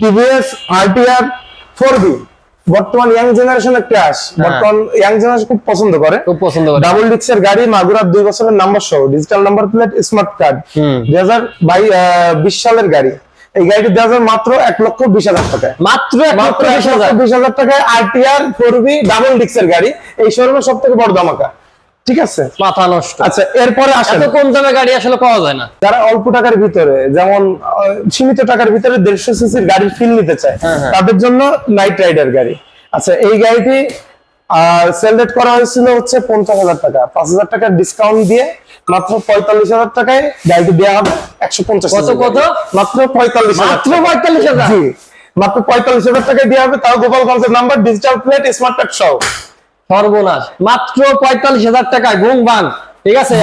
TVS RTR four B বর্তমান young জেনারেশনের crush বর্তমান ইয়াং জেনারেশন খুব পছন্দ করে। খুব পছন্দ করে। ডাবল ডিক্সের গাড়ি মাগুরার দুই বছরের নাম্বার সহ digital number plate smart card. দুই হাজার বিশ সালের গাড়ি। এই গাড়িটি দেওয়া যাবে মাত্র এক লক্ষ বিশ হাজার টাকায়। মাত্র এক হাজার লক্ষ বিশ হাজার টাকায় আরটিআর ফোর বি ডাবল ডিক্সের গাড়ি। এই শোরুমের সব থেকে বড় ধামাকা। ঠিক আছে? মাথা নষ্ট। আচ্ছা এরপরে আসেন। এত কম দামে গাড়ি আসলে পাওয়া যায় না। যারা অল্প টাকার ভিতরে যেমন সীমিত টাকার ভিতরে দেড়শো সিসির গাড়ির ফিল নিতে চায় হ্যাঁ, হ্যাঁ। তাদের জন্য নাইট রাইডার গাড়ি। আচ্ছা এই গাড়িটি সেল করা হয়েছিল হচ্ছে পঞ্চাশ হাজার টাকা। পাঁচ হাজার টাকার ডিসকাউন্ট দিয়ে মাত্র পঁয়তাল্লিশ হাজার টাকায় গাড়িটি দেওয়া হবে একশো পঞ্চাশ কত, কত? মাত্র পঁয়তাল্লিশ মাত্র পঁয়তাল্লিশ হাজার? মাত্র পঁয়তাল্লিশ হাজার টাকায় দেওয়া হবে। তাও গোপালগঞ্জের number digital plate smart card সহ। সর্বনাশ। মাত্র পঁয়তাল্লিশ হাজার টাকায় বুং বাং ঠিক আছে?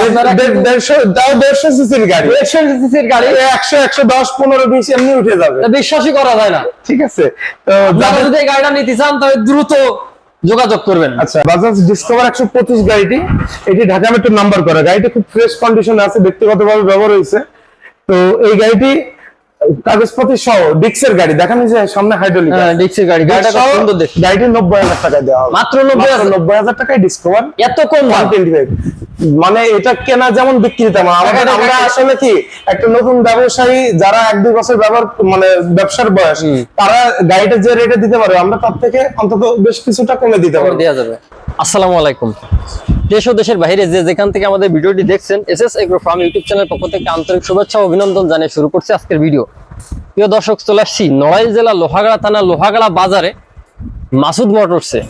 দেড়শো সিসির গাড়ি। একশো সিসির গাড়ি। একশো একশো দশ পনেরো বিশ এমনি উঠে যাবে। বিশ্বাসই করা যায় না। ঠিক আছে। তো যদি এই গাড়িটা নিতে চান তবে দ্রুত যোগাযোগ করবেন। আচ্ছা বাজাজ ডিসকভার একশো পঁচিশ গাড়িটি। এটি ঢাকা মেট্রো নাম্বার করা। গাড়িটি খুব ফ্রেশ কন্ডিশনে আছে ব্যক্তিগতভাবে ব্যবহার হয়েছে। তো এই গাড়িটি কাগজপত্র সহ ডিক্সের গাড়ি দেখানো যে সামনে হাইড্রোলিক হ্যাঁ ডিক্সি গাড়ি গাড়িটা সুন্দর দেখতে। গাড়িটি টাকায় দেওয়া হবে। মাত্র 90,000 নব্বই হাজার টাকায় ডিসকভার এত কম মানে এটা কেনা যেমন বিক্রি তেমন। আমাদের আমরা আসলে কি একটা নতুন ব্যবসায়ী যারা এক দুই বছর ব্যবহার মানে ব্যবসার বয়স তারা গাড়িটা যে রেটে দিতে পারে আমরা তার থেকে অন্তত বেশ কিছুটা কমে দিতে পারব। দেওয়া যাবে। আসসালামু আলাইকুম। দেশ ও দেশের বাইরে যে যেখান থেকে আমাদের ভিডিওটি দেখছেন S S agro farm YouTube channel পক্ষ থেকে আন্তরিক শুভেচ্ছা অভিনন্দন জানিয়ে শুরু করছে আজকের ভিডিও। প্রিয় দর্শক, চলে আসছি নড়াইল জেলা লোহাগাড়া থানা লোহাগাড়া বাজারে মাসুদ মোটরসে।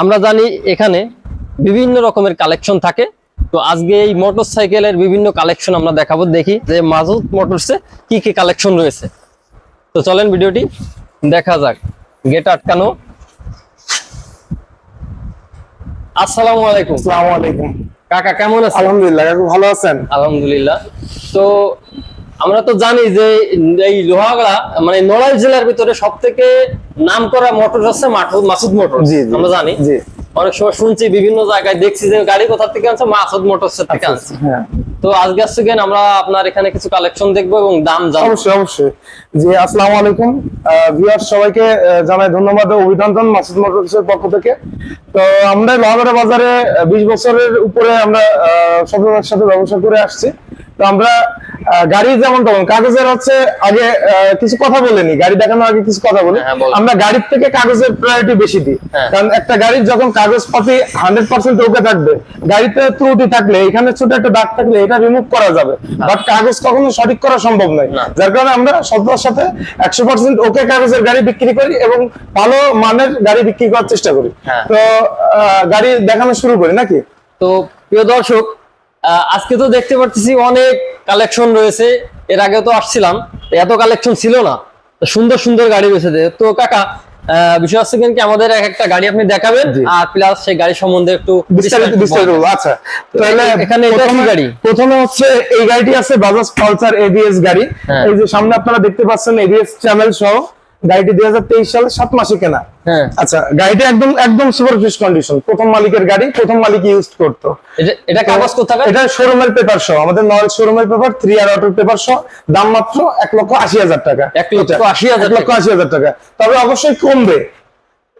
আমরা জানি এখানে বিভিন্ন রকমের কালেকশন থাকে। তো আজকে এই মোটর সাইকেলের বিভিন্ন কালেকশন আমরা দেখাবো, দেখি যে মাসুদ মোটরসে কি কি কালেকশন রয়েছে। তো চলেন ভিডিওটি দেখা যাক। গেট আটকানো আসসালামু আলাইকুম। আসসালামু আলাইকুম। কাকা কেমন আছেন? আলহামদুলিল্লাহ কাকু ভালো আছেন? আলহামদুলিল্লাহ। তো আমরা তো জানি যে এই লোহাগড়া মানে নড়াইল জেলার ভিতরে সব থেকে নাম করা মোটর হচ্ছে মাসুদ মোটর। আমরা জানি। অনেক সময় শুনছি বিভিন্ন জায়গায় দেখছি যে গাড়ি কোথা থেকে আনছে মাসুদ মোটর থেকে আনছে। হ্যাঁ। তো আজকে আসছে আমরা আপনার এখানে কিছু কালেকশন দেখব এবং দাম জানব। অবশ্যই অবশ্যই। জি, আসসালামু আলাইকুম। ভিউয়ার সবাইকে জানাই ধন্যবাদ ও অভিনন্দন মাসুদ মোটরসের পক্ষ থেকে। তো আমরা লোহাগড়া বাজারে বিশ বছরের উপরে আমরা সততার সাথে ব্যবসা করে আসছি। তো আমরা গাড়ি যেমন তেমন কাগজের হচ্ছে আগে আহ, কিছু কথা বলিনি গাড়ি দেখানোর আগে কিছু কথা বলি। হ্যাঁ, আমরা গাড়ির থেকে কাগজের প্রায়োরিটি বেশি দিই। হ্যাঁ। কারণ একটা গাড়ির যখন কাগজপাতি হান্ড্রেড পার্সেন্ট ওকে থাকবে গাড়িতে ত্রুটি থাকলে এখানে ছোট একটা দাগ থাকলে এটা রিমুভ করা যাবে। বাট কাগজ কখনো সঠিক করা সম্ভব নয়। যার কারণে আমরা সততার সাথে একশো পার্সেন্ট ওকে কাগজের গাড়ি বিক্রি করি এবং ভালো মানের গাড়ি বিক্রি করার চেষ্টা করি। হ্যাঁ। তো আহ, গাড়ি দেখানো শুরু করি নাকি? তো প্রিয় দর্শক আজকে তো দেখতে পাচ্ছি অনেক কালেকশন রয়েছে। এর আগে তো আসছিলাম এত কালেকশন ছিল না। সুন্দর সুন্দর গাড়ি রয়েছে তো কাকা বিষয় হচ্ছে কি আমাদের এক একটা গাড়ি আপনি দেখাবেন আর প্লাস সেই গাড়ি সম্বন্ধে একটু বিস্তারিত বিস্তারিত আচ্ছা। তাহলে এখানে এটা কি গাড়ি? প্রথমে হচ্ছে এই গাড়িটি আছে বাজাজ পালসার এবিএস গাড়ি। হ্যাঁ। এই যে সামনে আপনারা দেখতে পাচ্ছেন এবিএস চ্যানেল সহ। গাড়িটি দুই হাজার তেইশ সালে সাত মাসে কেনা। হ্যাঁ। আচ্ছা গাড়িটা একদম একদম সুপার ফ্রেশ কন্ডিশন প্রথম মালিকের গাড়ি প্রথম মালিক ইউজ করতো। এটা- কাগজ কোথায় এটা শোরুমের পেপার সহ। আমাদের নয় শোরুমের পেপার থ্রি আর অটোর পেপার সহ। দাম মাত্র এক লক্ষ আশি হাজার টাকা। এক লক্ষ আশি হাজার এক লক্ষ আশি হাজার টাকা। তবে অবশ্যই কমবে।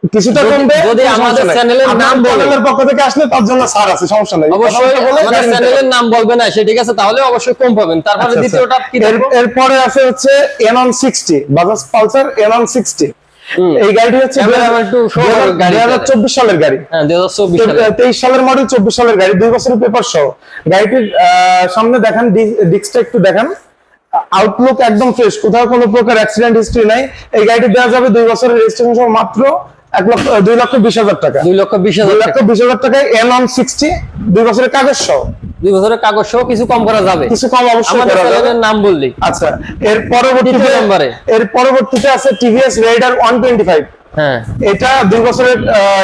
কিছুটা কমবে যদি আমাদের চ্যানেলের নাম চ্যানেলের পক্ষ থেকে আসলে তার জন্য ছাড় আছে সমস্যা নাই। অবশ্যই আমাদের চ্যানেলের নাম বলবেন না সে ঠিক আছে তাহলে অবশ্যই কম পাবেন। তারপরে আচ্ছা, দ্বিতীয়টা আচ্ছা। কি এরপরে আছে হচ্ছে N one sixty Bajaj Pulsar N one sixty হুম। এই গাড়িটি হচ্ছে চব্বিশ সালের গাড়ি। হ্যাঁ তেইশ সালের মডেল চব্বিশ সালের গাড়ি। দুই বছরের পেপার সহ গাড়িটির সামনে দেখান ডিস্কটা একটু দেখান। আউটলুক একদম ফ্রেশ কোথাও কোনো প্রকার অ্যাক্সিডেন্ট হিস্ট্রি নাই। এই গাড়িটি দেওয়া যাবে দুই বছরের রেজিস্ট্রেশন সহ মাত্র এক লক্ষ দুই লক্ষ বিশ হাজার টাকা। দুই লক্ষ বিশ হাজার লক্ষ। বিশ হাজার টাকায় এন অন সিক্সটি দুই বছরের কাগজ সহ। দুই বছরের কাগজ সহ কিছু কম করা যাবে। কিছু কম অবশ্যই করা যাবে। নাম বললি। আচ্ছা এর পরবর্তীতে এর পরবর্তীতে আছে TVS Raider one twenty five এটা দুই বছরের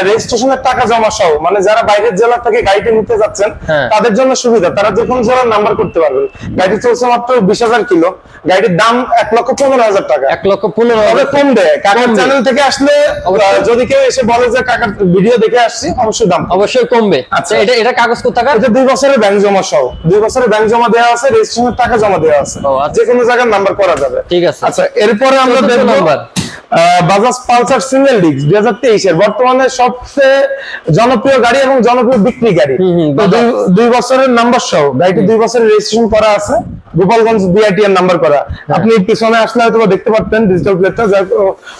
রেজিস্ট্রেশনের টাকা জমা সহ মানে যারা বাইরের জেলা থেকে গাড়িটি নিতে যাচ্ছেন হ্যাঁ। তাদের জন্য সুবিধা। তারা যে কোনো জেলার নাম্বার করতে পারবেন। গাড়িটি চলছে মাত্র বিশ হাজার কিলো। গাড়িটির দাম এক লক্ষ পনেরো হাজার টাকা। এক লক্ষ পনেরো হাজার। কম দেয়। কাকার চ্যানেল থেকে আসলে যদি কেউ এসে বলে যে কাকার ভিডিও দেখে আসছি অবশ্যই দাম অবশ্যই কমবে। আচ্ছা। এটা এটা কাগজ কোথাকার? এটা দুই বছরের ব্যাংক জমা সহ। দুই বছরের ব্যাংক জমা দেওয়া আছে রেজিস্ট্রেশনের টাকা জমা দেওয়া আছে। আচ্ছা। যে কোনো জায়গার নাম্বার করা যাবে। ঠিক আছে। আচ্ছা এরপরে আমরা দেখব number. Bajaj Pulsar single disc দুই হাজার তেইশের বর্তমানে সবচেয়ে জনপ্রিয় গাড়ি এবং জনপ্রিয় বিক্রি গাড়ি। দুই- বছরের নাম্বার সহ গাড়িটি দুই বছরের রেজিস্ট্রেশন করা আছে গোপালগঞ্জ বিআইটি এর নাম্বার করা। হ্যাঁ। আপনি পিছনে আসলে হয়তো দেখতে পারতেন ডিজিটাল প্লেটটা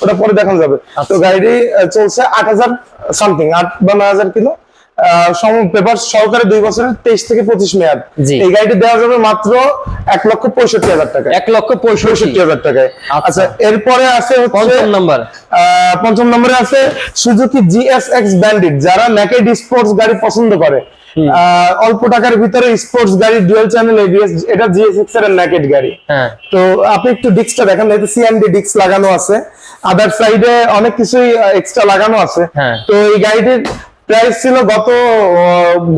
ওটা পরে দেখানো যাবে। আচ্ছা। তো গাড়িটি চলছে আট হাজার সামথিং আট বা নয় হাজার কিলো। পেপার সহকারে দুই বছরের তেইশ থেকে পঁচিশ মেয়াদ। এই গাড়িটি দেওয়া যাবে মাত্র এক লক্ষ পঁয়ষট্টি হাজার টাকা এক লক্ষ পঁয়ষট্টি। হাজার টাকায়। আচ্ছা। আচ্ছা এরপরে আছে পঞ্চম নাম্বার। পঞ্চম নম্বরে আছে সুজুকি জিএসএক্স ব্যান্ডিট যারা নেকেড স্পোর্টস গাড়ি পছন্দ করে অল্প টাকার ভিতরে স্পোর্টস গাড়ি ডুয়েল চ্যানেল এবিএস এটা জিএসএক্স এর নেকেড গাড়ি। হ্যাঁ। তো আপনি একটু ডিস্কটা দেখেন এতে সিএনডি ডিস্ক লাগানো আছে। আদার সাইডে অনেক কিছুই এক্সট্রা লাগানো আছে। হ্যাঁ। তো এই গাড়িটির প্রাইস ছিল গত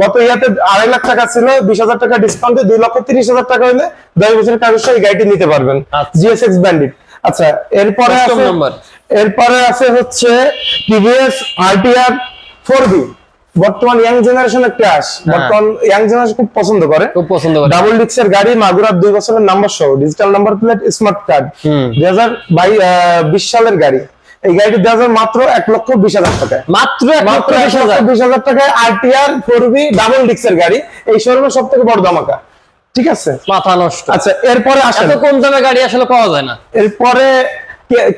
গত ইয়াতে আড়াই লাখ টাকা ছিল বিশ হাজার টাকা ডিসকাউন্টে দুই লক্ষ তিরিশ হাজার টাকা হলে দশ বছরের কাগজ এই গাড়িটি নিতে পারবেন। আচ্ছা। জিএসএক্স ব্যান্ডিট আচ্ছা এরপরে আছে এরপরে আছে হচ্ছে টিভিএস আরটিআর ফোর বি বর্তমান ইয়াং জেনারেশনের ক্রাশ বর্তমান ইয়াং জেনারেশন খুব পছন্দ করে। খুব পছন্দ করে। ডাবল ডিক্সের গাড়ি মাগুরার দুই বছরের নাম্বার সহ digital number plate smart card. দুই হাজার বিশ সালের গাড়ি। এই গাড়িটি দেওয়া যাবে মাত্র এক লক্ষ বিশ হাজার টাকায়। মাত্র মাত্র বিশ হাজার। টাকায় আরটিআর ফোর বি ডাবল ডিক্সের গাড়ি। এই শোরুমের সব থেকে বড় ধামাকা। ঠিক আছে? মাথা নষ্ট। আচ্ছা এরপরে এত কম দামে গাড়ি আসলে পাওয়া যায় না। এরপরে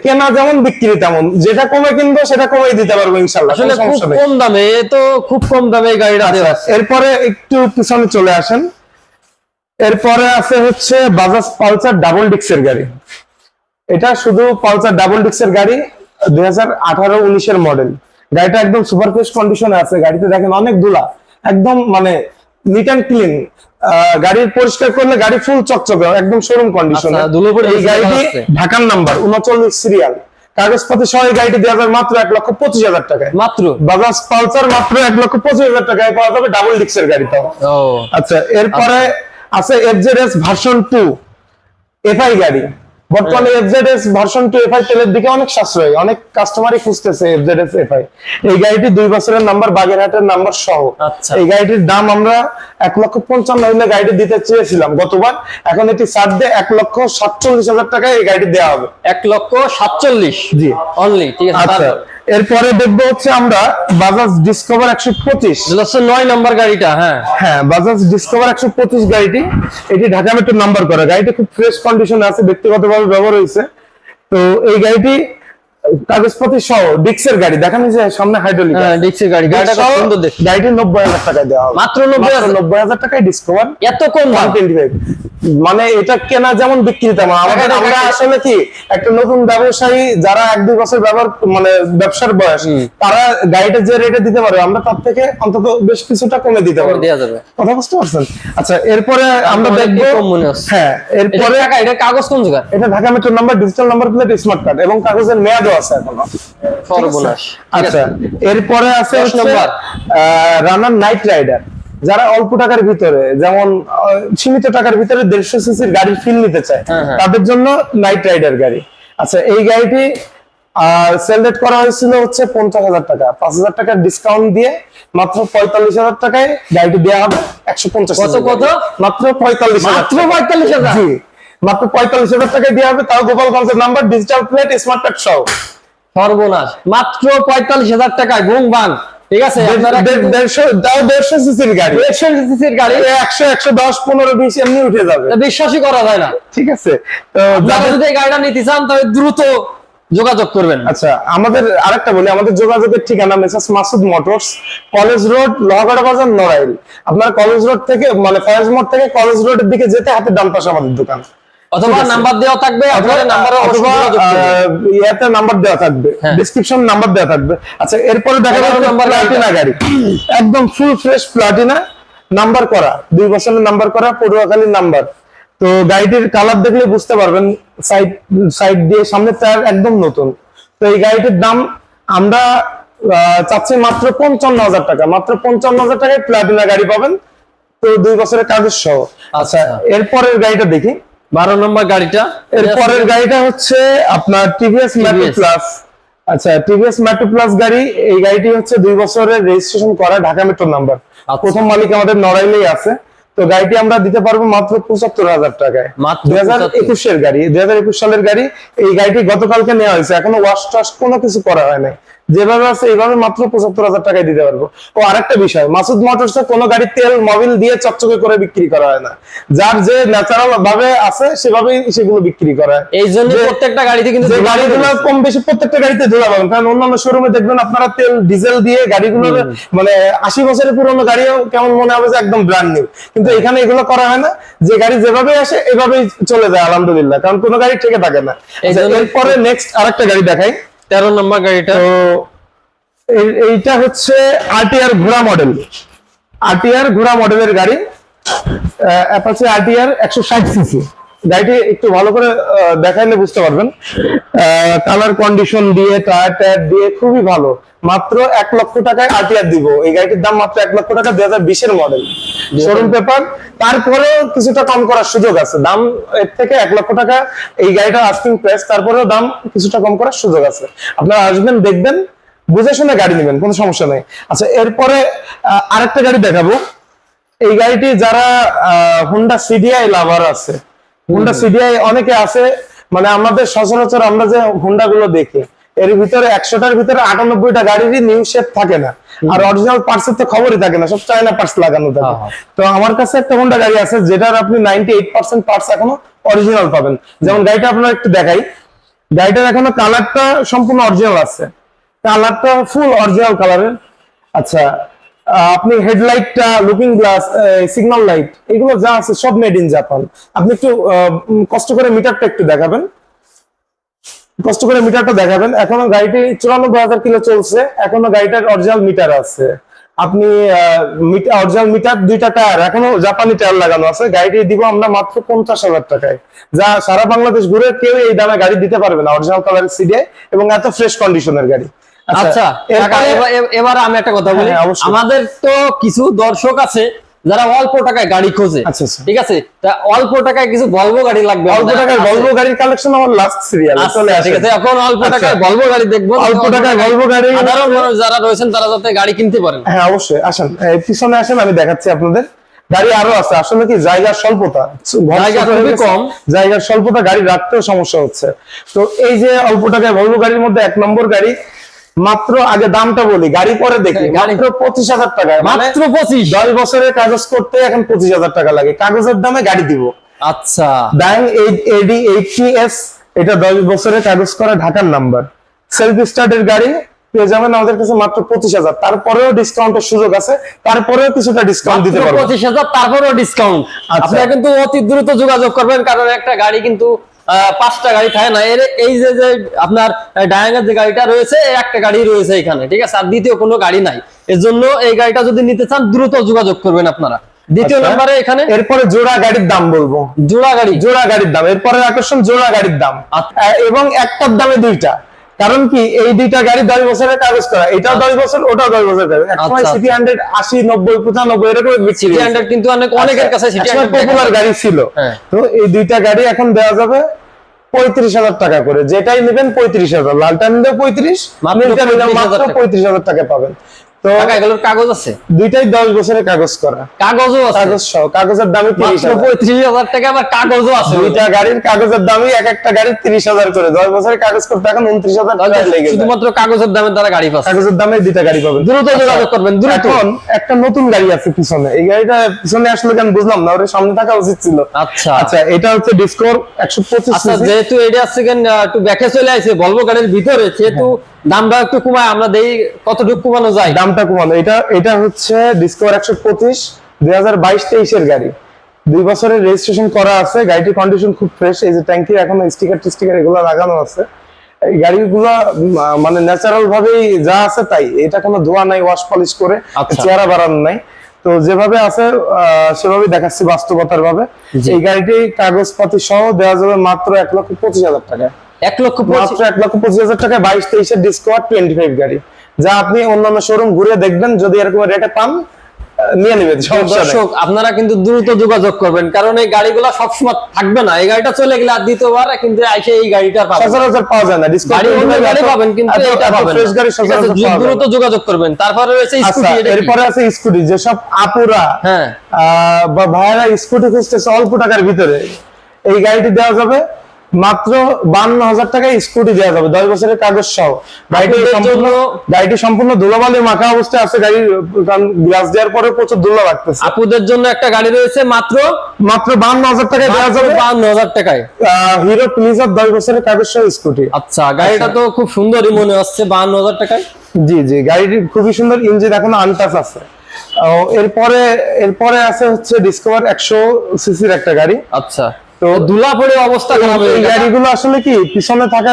কেনা যেমন বিক্রি তেমন। যেটা কমে কিনবো সেটা কমে দিতে পারব ইনশাল্লাহ আসলে খুব কম দামে তো খুব কম দামে এই গাড়িটা আছে। এরপরে একটু পিছনে চলে আসেন। এরপরে আছে হচ্ছে বাজাজ পালসার ডাবল ডিক্সের গাড়ি। এটা শুধু পালসার ডাবল ডিক্সের গাড়ি দুই হাজার আঠারো উনিশের মডেল গাড়িটা একদম সুপার ফ্রেশ কন্ডিশনে আছে। গাড়িতে দেখেন অনেক ধুলা। একদম মানে নিট অ্যান্ড ক্লিন গাড়ির পরিষ্কার করলে গাড়ি ফুল চকচকে একদম শোরুম কন্ডিশনে আচ্ছা, পড়ে এই গাড়িটি ঢাকার নাম্বার উনচল্লিশ সিরিয়াল কাগজপত্র সহ এই গাড়িটি দেওয়া যাবে মাত্র এক লক্ষ পঁচিশ হাজার টাকায়। মাত্র? বাজাজ পালসার মাত্র এক লক্ষ পঁচিশ হাজার টাকায় পাওয়া যাবে ডাবল ডিক্সের গাড়িটাও আচ্ছা এরপরে আছে এফজেডএস ভার্সন টু এফআই গাড়ি। বর্তমানে এফজেডএস ভার্সন টু এফআই তেলের দিকে অনেক সাশ্রয়ী অনেক কাস্টমারই খুঁজতেছে এফজেডএস এফআই এই গাড়িটি দুই বছরের নাম্বার বাগেরহাটের নাম্বার সহ। আচ্ছা। এই গাড়িটির দাম আমরা এক লক্ষ পঞ্চান্ন হাজার গাড়িটি দিতে চেয়েছিলাম গতবার। এখন এটি ছাড় দিয়ে এক লক্ষ সাতচল্লিশ হাজার টাকায় এই গাড়িটি দেওয়া হবে। এক লক্ষ সাতচল্লিশ? জি। অনলি ঠিক আছে আচ্ছা? এরপরে দেখব হচ্ছে আমরা বাজাজ ডিসকভার একশো পঁচিশ। নয় নাম্বার গাড়িটা হ্যাঁ। হ্যাঁ বাজাজ ডিসকভার একশো পঁচিশ গাড়িটি। এটি ঢাকা মেট্রো নাম্বার করা। গাড়িটি খুব ফ্রেশ কন্ডিশনে আছে ব্যক্তিগতভাবে ব্যবহার হয়েছে। তো এই গাড়িটি কাগজপত্র সহ ডিক্সের গাড়ি দেখান যে সামনে হাইড্রোলিক হ্যাঁ ডিক্সের গাড়ি গাড়িটা সুন্দর গাড়িটি নব্বই হাজার টাকায় দেওয়া হবে। মাত্র 90,000 টাকায় ডিসকভার এত কম দাম। মানে এটা কেনা যেমন বিক্রি তেমন আমাদের আমরা আসলে কি একটা নতুন ব্যবসায়ী যারা এক দুই বছর ব্যবহার মানে ব্যবসার বয়স। তারা গাড়িটা যে রেটে দিতে পারে আমরা তার থেকে অন্তত বেশ কিছুটা কমে দিতে পারব। দেওয়া যাবে। কথা বুঝতে পারছেন? আচ্ছা এরপরে আমরা দেখব মনে। হ্যাঁ এরপরে এটা কাগজ কোন জায়গা এটা Dhaka metro number digital number plate smart card এবং কাগজের মেয়াদও আছে এখনও। সর্বনাশ আচ্ছা এরপরে আছে নম্বর। রানার নাইট রাইডার। যারা অল্প টাকার ভিতরে যেমন সীমিত টাকার ভিতরে দেড়শো সিসির গাড়ির ফিল নিতে চায় হ্যাঁ, হ্যাঁ। তাদের জন্য নাইট রাইডার গাড়ি। আচ্ছা এই গাড়িটি সেল রেট করা হয়েছিল হচ্ছে পঞ্চাশ হাজার টাকা। পাঁচ হাজার টাকার ডিসকাউন্ট দিয়ে মাত্র পঁয়তাল্লিশ হাজার টাকায় গাড়িটি দেওয়া হবে একশো পঞ্চাশ কত, কত? মাত্র পঁয়তাল্লিশ মাত্র পঁয়তাল্লিশ হাজার? মাত্র পঁয়তাল্লিশ হাজার টাকায় দেওয়া হবে তাও গোপালগঞ্জের number digital plate smart card সহ। সর্বনাশ। মাত্র পঁয়তাল্লিশ হাজার টাকায় বুং বাং। ঠিক আছে দেড়শো সিসির গাড়ি। একশো সিসির গাড়ি? একশো একশো দশ পনেরো বিশ এমনি উঠে যাবে। বিশ্বাসই করা যায় না। ঠিক আছে তো যাদের- যদি গাড়িটা নিতে চান তাহলে দ্রুত যোগাযোগ করবেন। আচ্ছা আমাদের আরেকটা বলি আমাদের যোগাযোগের ঠিকানা Messrs Masud motors college road Lohagara বাজার নড়াইল। আপনার কলেজ রোড থেকে মানে ফয়েজ মোড় থেকে কলেজ রোডের দিকে যেতে হাতে ডান পাশে আমাদের দোকান। অথবা নাম্বার দেওয়া থাকবে আপনাদের নাম্বারে অথবা ইয়াতে নাম্বার দেওয়া থাকবে হ্যাঁ। ডিসক্রিপশন নাম্বার দেওয়া থাকবে। আচ্ছা এরপরে দেখা যাচ্ছে নাম্বার প্লাটিনা গাড়ি। একদম ফুল ফ্রেশ প্লাটিনা নাম্বার করা দুই বছরের নাম্বার করা পটুয়াখালীর নাম্বার তো গাড়িটির কালার দেখলে বুঝতে পারবেন সাইড সাইড দিয়ে সামনে টায়ার একদম নতুন। তো এই গাড়িটির দাম আমরা চাচ্ছি মাত্র পঞ্চান্ন হাজার টাকা। মাত্র পঞ্চান্ন হাজার টাকায় প্লাটিনা গাড়ি পাবেন। তো দুই বছরের কাগজ সহ। আচ্ছা। এরপরের গাড়িটা দেখি। বারো নম্বর গাড়িটা। এর পরের গাড়িটা হচ্ছে আপনার টিভিএস TVS প্লাস আচ্ছা টিভিএস মেট্রো প্লাস গাড়ি এই গাড়িটি হচ্ছে দুই বছরের রেজিস্ট্রেশন করা ঢাকা মেট্রো নাম্বার আচ্ছা। প্রথম মালিক আমাদের নড়াইলেই আছে। তো গাড়িটি আমরা দিতে পারব মাত্র পঁচাত্তর হাজার টাকায়। মাত্র দুই হাজার একুশের গাড়ি দুই হাজার একুশ সালের গাড়ি এই গাড়িটি গতকালকে নেওয়া হয়েছে। এখনও ওয়াশ টাশ কোনো কিছু করা হয় নাই। যেভাবে আছে এইভাবে মাত্র পঁচাত্তর হাজার টাকায় দিতে পারব। ও আরেকটা বিষয় মাসুদ মোটরস কোনো গাড়ি তেল মোবিল দিয়ে চকচকে করে বিক্রি করা হয় না। যার যে ন্যাচারাল ভাবে আছে সেভাবেই সেগুলো বিক্রি করা হয়। এই জন্য প্রত্যেকটা গাড়িতে কিন্তু গাড়িগুলো কম বেশি প্রত্যেকটা গাড়িতে ধুলা পাবেন কারণ অন্যান্য শোরুমে দেখবেন আপনারা তেল ডিজেল দিয়ে গাড়িগুলোর মানে আশি বছরের পুরনো গাড়িও কেমন মনে হবে যে একদম ব্র্যান্ড নিউ কিন্তু এখানে এগুলো করা হয় না। যে গাড়ি যেভাবে আসে এভাবেই চলে যায় আলহামদুলিল্লাহ। কারণ কোনো গাড়ি থেকে থাকে না। আচ্ছা, এরপরে নেক্সট আরেকটা গাড়ি দেখাই। তেরো নম্বর গাড়িটা। তো এই- এইটা হচ্ছে আরটিআর ঘোড়া মডেল আরটিআর ঘোড়া মডেলের গাড়ি। অ্যাপাচি আরটিআর একশো ষাট সিসি গাড়িটি একটু ভালো করে দেখাইলে বুঝতে পারবেন। কালার কন্ডিশন দিয়ে টায়ার টায়ার দিয়ে খুবই ভালো। মাত্র এক লক্ষ টাকায় আরটিআর দিব। এই গাড়িটির দাম মাত্র এক লক্ষ টাকা দুই হাজার বিশের মডেল শোরুম পেপার তারপরেও কিছুটা কম করার সুযোগ আছে। দাম এর থেকে এক লক্ষ টাকা এই গাড়িটা আস্কিং প্রাইস তারপরেও দাম কিছুটা কম করার সুযোগ আছে। আপনারা আসবেন দেখবেন বুঝে শুনে গাড়ি নেবেন কোনো সমস্যা নেই। আচ্ছা এরপরে আরেকটা গাড়ি দেখাবো। এই গাড়িটি যারা হুন্ডা সিডিআই লাভার আছে হুন্ডা সিডিআই অনেকে আছে মানে আমাদের সচরাচর আমরা যে হুন্ডা গুলো দেখি এর ভিতরে একশোটার ভিতরে আটানব্বইটা গাড়িরই নিউ শেপ থাকে না। আর অরিজিনাল পার্টসের তো খবরই থাকে না সব চায়না পার্টস লাগানো থাকে। হ্যাঁ, হ্যাঁ। তো আমার কাছে একটা হুন্ডা গাড়ি আছে যেটার আপনি নাইনটি এইট পার্সেন্ট পার্টস এখনও অরিজিনাল পাবেন। যেমন গাড়িটা আপনার একটু দেখাই। গাড়িটার এখনও কালারটা সম্পূর্ণ অরিজিনাল আছে। কালারটা ফুল অরিজিনাল কালারের আচ্ছা আপনি হেডলাইটটা লুকিং গ্লাস সিগন্যাল লাইট এগুলো যা আছে সব মেড ইন জাপান আপনি একটু কষ্ট করে মিটারটা একটু দেখাবেন। কষ্ট করে মিটারটা দেখাবেন। এখনও গাড়িটি চুরানব্বই হাজার কিলো চলছে। এখনও গাড়িটার অরিজিনাল মিটার আছে। আপনি অরিজিনাল মিটার দুইটা টায়ার এখনও জাপানি টায়ার লাগানো আছে। গাড়িটি দিব আমরা মাত্র পঞ্চাশ হাজার টাকায়। যা সারা বাংলাদেশ ঘুরে কেউ এই দামে গাড়ি দিতে পারবে না অরিজিনাল কালারের সিডিআই এবং এত ফ্রেশ কন্ডিশনের গাড়ি। আচ্ছা এবার- এবার- আমি একটা কথা বলি। হ্যাঁ, আমাদের তো কিছু দর্শক আছে যারা অল্প টাকায় গাড়ি খোঁজে আচ্ছা, আচ্ছা। ঠিক আছে? তা অল্প টাকায় কিছু ভলভো গাড়ি লাগবে অল্প টাকায়। ভলভো গাড়ির কালেকশন আমার লাস্ট সিরিয়াল আচ্ছা, চলে আসে ঠিক আছে এখন অল্প আচ্ছা। টাকায় ভলভো গাড়ি দেখব। অল্প টাকায় Volvo গাড়ি সাধারণ মানুষ যারা রয়েছেন তারা যাতে গাড়ি কিনতে পারেন। হ্যাঁ অবশ্যই আসেন। এই পিছনে আসেন আমি দেখাচ্ছি আপনাদের। গাড়ি আরও আছে আসলে কি জায়গার স্বল্পতা? জায়গা খুবই কম। জায়গার স্বল্পতা গাড়ি রাখতেও সমস্যা হচ্ছে। তো এই যে অল্প টাকায় ভলভো গাড়ির মধ্যে এক নম্বর গাড়ি মাত্র আগে দামটা বলি গাড়ি পরে দেখি হ্যাঁ, মাত্র পঁচিশ হাজার টাকা মানে মাত্র পঁচিশ। দশ বছরের কাগজ করতে এখন পঁচিশ হাজার টাকা লাগে কাগজের দামে গাড়ি দিব। আচ্ছা। ব্যাং এডি এইটটি এস এটা দশ বছরের কাগজ করা ঢাকার নাম্বার সেলফ স্টার্টের গাড়ি পেয়ে যাবেন আমাদের কাছে মাত্র পঁচিশ হাজার। তারপরেও ডিসকাউন্টের সুযোগ আছে তারপরেও কিছুটা ডিসকাউন্ট দিতে পারব। পঁচিশ হাজার তারপরেও ডিসকাউন্ট আচ্ছা। আপনারা কিন্তু অতি দ্রুত যোগাযোগ করবেন কারণ একটা গাড়ি কিন্তু পাঁচটা গাড়ি থাকে না। এর এই যে যে আপনার ডায়াঙ্গার যে গাড়িটা রয়েছে একটা গাড়ি রয়েছে এখানে ঠিক আছে? আর দ্বিতীয় কোনো গাড়ি নাই। এর জন্য এই গাড়িটা যদি নিতে চান দ্রুত যোগাযোগ করবেন আপনারা। দ্বিতীয় আচ্ছা। নম্বরে এখানে এরপরে জোড়া গাড়ির দাম বলব। জোড়া গাড়ি। জোড়া গাড়ির দাম। এরপরে আকর্ষণ জোড়া গাড়ির দাম। আচ্ছা। এবং একটার দামে দুইটা। কারণ কি এই দুইটা গাড়ি দশ বছরের কাগজ করা। এটাও দশ বছর ওটাও দশ বছর যাবে একসময় আচ্ছা, সিটি হান্ড্রেড আশি নব্বই পঁচানব্বই এরকম সিটি হান্ড্রেড কিন্তু অনেক অনেকের কাছে পপুলার গাড়ি ছিল। হ্যাঁ। তো এই দুইটা গাড়ি এখন দেওয়া যাবে পঁয়ত্রিশ হাজার টাকা করে। যেটাই নেবেন পঁয়ত্রিশ হাজার লালটা নিলে পঁয়ত্রিশ মাত্র নীলটা নিলে 35,000 মাত্র টাকা। পঁয়ত্রিশ হাজার টাকা পাবেন। তো এগুলোর কাগজ আছে? দুইটাই দশ বছরের কাগজ করা। কাগজও আছে। কাগজ সহ কাগজের দামই তিরিশ মাত্র পঁয়ত্রিশ হাজার টাকা আবার কাগজও আছে। দুইটা গাড়ির কাগজের দামই এক একটা গাড়ির তিরিশ হাজার করে। দশ বছরের কাগজ করতে এখন উনত্রিশ হাজার টাকা লেগে শুধুমাত্র কাগজের দামের দ্বারা গাড়ি পাচ্ছে। কাগজের দামে দুইটা গাড়ি পাবেন। দ্রুত যোগাযোগ করবেন দ্রুত। এখন একটা নতুন গাড়ি আছে পিছনে। এই গাড়িটা পিছনে আসলে কেন বুঝলাম না ওর সামনে থাকা উচিত ছিল। আচ্ছা। আচ্ছা এটা হচ্ছে ডিসকোর একশো পঁচিশ আচ্ছা যেহেতু এটা সেকেন্ড একটু ব্যাকে চলে আসে ভলভো গাড়ির ভিতরে সেহেতু দামটা একটু কমায় আমরা দেই কতটুকু কমানো যায়? দামটা কমানো এটা এটা হচ্ছে ডিসকভার একশো পঁচিশ দুই হাজার বাইশ তেইশের গাড়ি। দুই বছরের রেজিস্ট্রেশন করা আছে গাড়িটির কন্ডিশন খুব ফ্রেশ এই যে ট্যাঙ্কির এখন স্টিকার টিস্টিকার এগুলো লাগানো আছে। এই গাড়িগুলো মানে ন্যাচারাল ভাবেই যা আছে তাই এটা কোনো ধোয়া নাই ওয়াশ পলিশ করে আচ্ছা। চেহারা বাড়ানো নাই। তো যেভাবে আছে আহ, সেভাবেই দেখাচ্ছি বাস্তবতার ভাবে। এই গাড়িটি কাগজপাতি সহ দেওয়া যাবে মাত্র এক লক্ষ পঁচিশ হাজার টাকা এক লক্ষ মাত্র এক লক্ষ পঁচিশ হাজার টাকায় বাইশ তেইশের ডিসকভার টোয়েন্টি ফাইভ গাড়ি। যা আপনি অন্যান্য শোরুম ঘুরে দেখবেন যদি এরকম রেটে পান নিয়ে নেবেন। দর্শক আপনারা কিন্তু দ্রুত যোগাযোগ করবেন কারণ এই গাড়িগুলো সবসময় থাকবে না। এই গাড়িটা চলে গেলে আর দ্বিতীয়বার কিন্তু এসে এই গাড়িটা সচরাচর পাওয়া যায় না। গাড়ি পাবেন কিন্তু এটা পাবেন ফ্রেশ গাড়ি সচরাচর দ্রুত যোগাযোগ করবেন। তারপরে রয়েছে আচ্ছা স্কুটি? এরপরে আছে স্কুটি যেসব আপুরা হ্যাঁ। আহ, বা ভাইয়েরা স্কুটি খুঁজতেছে অল্প টাকার ভিতরে এই গাড়িটি দেওয়া যাবে মাত্র বান্ন হাজার টাকায় স্কুটি দেওয়া যাবে। দশ বছরের কাগজ সহ। গাড়িটি সম্পূর্ণ গাড়িটি সম্পূর্ণ ধুলোবালি মাখা অবস্থায় আছে। গাড়ি কারণ গ্লাস দেওয়ার পরে প্রচুর ধুলো লাগতেছে। আপুদের জন্য একটা গাড়ি রয়েছে মাত্র মাত্র বান্ন হাজার টাকায় দেওয়া যাবে। বান্ন হাজার টাকায়। হিরো প্লিজার দশ বছরের কাগজ সহ স্কুটি আচ্ছা গাড়িটা তো খুব সুন্দরই মনে হচ্ছে বান্ন হাজার টাকায়। জি জি গাড়িটি খুবই সুন্দর ইঞ্জিন এখনও আনটাচ আছে। এরপরে এরপরে আছে হচ্ছে ডিসকভার একশো সিসির একটা গাড়ি। আচ্ছা। তো ধুলা পড়ে অবস্থা খারাপ হয়ে এই গাড়িগুলো আসলে কি পিছনে থাকা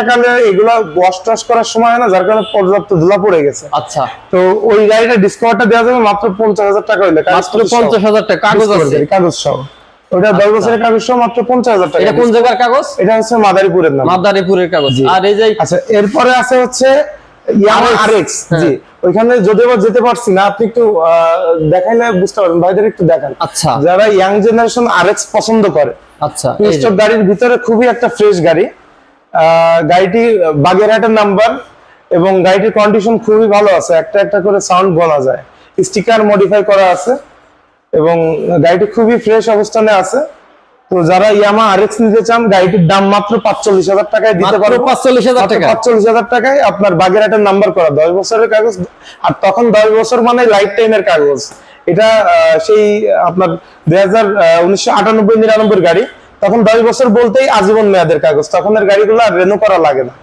এগুলো ওয়াশ টাশ করার সময় হয় না যার কারণে পর্যাপ্ত ধুলা পড়ে গেছে। আচ্ছা। তো ওই গাড়িটা ডিসকভারটা দেওয়া যাবে মাত্র পঞ্চাশ হাজার টাকা হইলে। মাত্র পঞ্চাশ হাজার টাকা কাগজ আছে। কাগজ সহ। ওটা দশ বছরের কাগজ সহ মাত্র পঞ্চাশ হাজার টাকা এটা কোন জায়গার কাগজ? এটা হচ্ছে মাদারীপুরের নাম। মাদারীপুরের কাগজ। আর এই যে আচ্ছা এরপরে আছে হচ্ছে আরএক্স হ্যাঁ। জি। ওইখানে যদি আবার যেতে পারছি না আপনি একটু দেখাইলে বুঝতে পারবেন ভাইদের একটু দেখান। আচ্ছা। যারা ইয়াং জেনারেশন আরএক্স পছন্দ করে আচ্ছা স্টক গাড়ির ভিতরে খুবই একটা ফ্রেশ গাড়ি। গাড়িটি বাগেরহাটের নাম্বার এবং গাড়িটির কন্ডিশন খুবই ভালো আছে। একটা একটা করে সাউন্ড বলা যায়। স্টিকার মডিফাই করা আছে এবং গাড়িটি খুবই ফ্রেশ অবস্থানে আছে। তো যারা ইয়ামা আরএক্স নিতে চান গাড়িটির দাম মাত্র পাঁচচল্লিশ হাজার টাকায় দিতে পারব। পাঁচচল্লিশ হাজার টাকা পাঁচচল্লিশ হাজার টাকায় আপনার বাগেরহাটের নাম্বার করা। দশ বছরের কাগজ আর তখন দশ বছর মানে লাইফ টাইমের কাগজ। এটা সেই আপনার দুই হাজার উনিশশো আটানব্বই নিরানব্বই গাড়ি। তখন দশ বছর বলতেই আজীবন মেয়াদের কাগজ। তখন এর গাড়িগুলো আর রেনু করা লাগে না।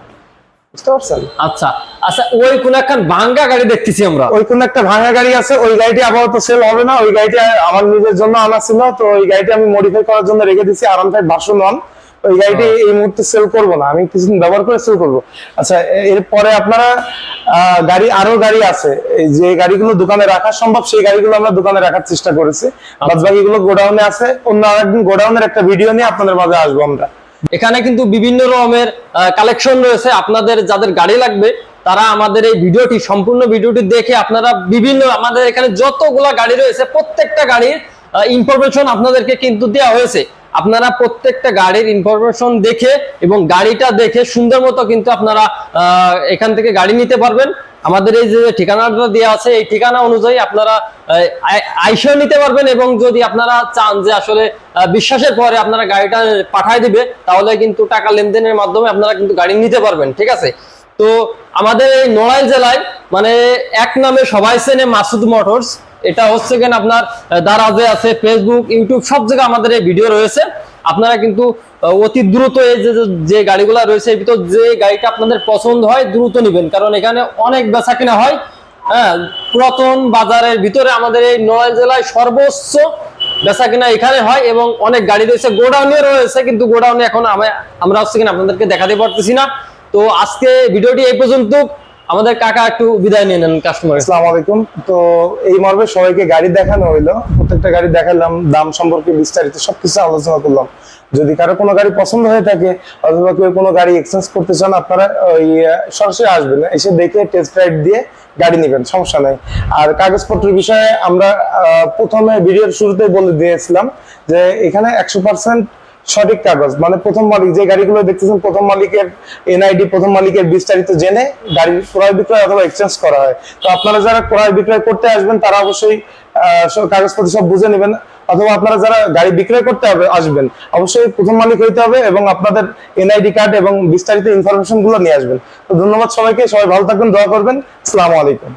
বুঝতে পারছেন? আচ্ছা আচ্ছা ওই কোন একখান ভাঙ্গা গাড়ি দেখতেছি আমরা। ওই কোন একটা ভাঙা গাড়ি আছে ওই গাড়িটি আপাতত সেল হবে না। ওই গাড়িটি আমার নিজের জন্য আনা ছিল তো ওই গাড়িটি আমি মডিফাই করার জন্য রেখে দিয়েছি আরাম ফাইভ ভার্সন ওয়ান ওই গাড়িটি এই মুহূর্তে সেল করব না আমি কিছুদিন ব্যবহার করে সেল করব। আচ্ছা এরপরে আপনারা গাড়ি আরও গাড়ি আছে যে গাড়িগুলো দোকানে রাখা সম্ভব সেই গাড়িগুলো আমরা দোকানে রাখার চেষ্টা করেছি। বাদ বাকিগুলো গোডাউনে আছে অন্য আরেকদিন গোডাউনের একটা ভিডিও নিয়ে আপনাদের মাঝে আসব আমরা। এখানে কিন্তু বিভিন্ন রকমের কালেকশন রয়েছে। আপনাদের যাদের গাড়ি লাগবে তারা আমাদের এই ভিডিওটি সম্পূর্ণ ভিডিওটি দেখে আপনারা বিভিন্ন আমাদের এখানে যতগুলা গাড়ি রয়েছে প্রত্যেকটা গাড়ির ইনফরমেশন আপনাদেরকে কিন্তু দেওয়া হয়েছে। আপনারা প্রত্যেকটা গাড়ির ইনফরমেশন দেখে এবং গাড়িটা দেখে সুন্দর মতো কিন্তু আপনারা এখান থেকে গাড়ি নিতে পারবেন। আমাদের এই যে ঠিকানাটা দেওয়া আছে, এই ঠিকানা অনুযায়ী আপনারা আইসা নিতে পারবেন এবং যদি আপনারা চান যে আসলে বিশ্বাসের পরে আপনারা গাড়িটা পাঠায় দিবে, তাহলে কিন্তু টাকা লেনদেনের মাধ্যমে আপনারা কিন্তু গাড়ি নিতে পারবেন, ঠিক আছে? তো আমাদের এই নড়াইল জেলায় মানে এক নামে সবাই চেনে মাসুদ মোটরস। এটা হচ্ছে কেন আপনার দারাজে আছে ফেসবুক ইউটিউব সব জায়গায় আমাদের এই ভিডিও রয়েছে। আপনারা কিন্তু অতি দ্রুত এই যে, যে- গাড়িগুলো রয়েছে, এর ভিতর যে গাড়িটা আপনাদের পছন্দ হয়, দ্রুত নেবেন। কারণ এখানে অনেক বেচা কিনা হয়। হ্যাঁ পুরাতন বাজারের ভিতরে আমাদের এই নড়াইল জেলায় সর্বোচ্চ বেচা কিনা এখানে হয় এবং অনেক গাড়ি রয়েছে, গোডাউনে রয়েছে, কিন্তু গোডাউনে এখন আমরা হচ্ছে কিনা আপনাদেরকে দেখাতে পারতেছি না। তো আজকে ভিডিওটি এই পর্যন্ত। আমাদের কাকা একটু বিদায় নিয়ে নেন কাস্টমার আসসালামু আলাইকুম। তো এই মর্মে সবাইকে গাড়ি দেখানো হইল। প্রত্যেকটা গাড়ি দেখালাম, দাম সম্পর্কে বিস্তারিত সবকিছু আলোচনা করলাম। যদি কারও কোনো গাড়ি পছন্দ হয়ে থাকে, অথবা কেউ কোনো গাড়ি এক্সচেঞ্জ করতে চান, আপনারা ওই সরাসরি আসবেন। এসে দেখে টেস্ট রাইড দিয়ে গাড়ি নেবেন, সমস্যা নাই। আর কাগজপত্রের বিষয়ে আমরা প্রথমে ভিডিওর শুরুতে বলে দিয়েছিলাম যে, এখানে একশো পার্সেন্ট সঠিক কাগজ। মানে প্রথম মালিক, যে গাড়িগুলো দেখতেছেন, প্রথম মালিকের এনআইডি প্রথম মালিকের বিস্তারিত জেনে গাড়ি ক্রয় বিক্রয় অথবা এক্সচেঞ্জ করা হয়। তো আপনারা যারা ক্রয় বিক্রয় করতে আসবেন, তারা অবশ্যই কাগজপত্র সব বুঝে নেবেন, অথবা আপনারা যারা গাড়ি বিক্রয় করতে হবে আসবেন, অবশ্যই প্রথম মালিক হইতে হবে এবং আপনাদের এনআইডি কার্ড এবং বিস্তারিত ইনফরমেশনগুলো নিয়ে আসবেন। তো ধন্যবাদ সবাইকে, সবাই ভালো থাকবেন, দোয়া করবেন। আসসালামু আলাইকুম।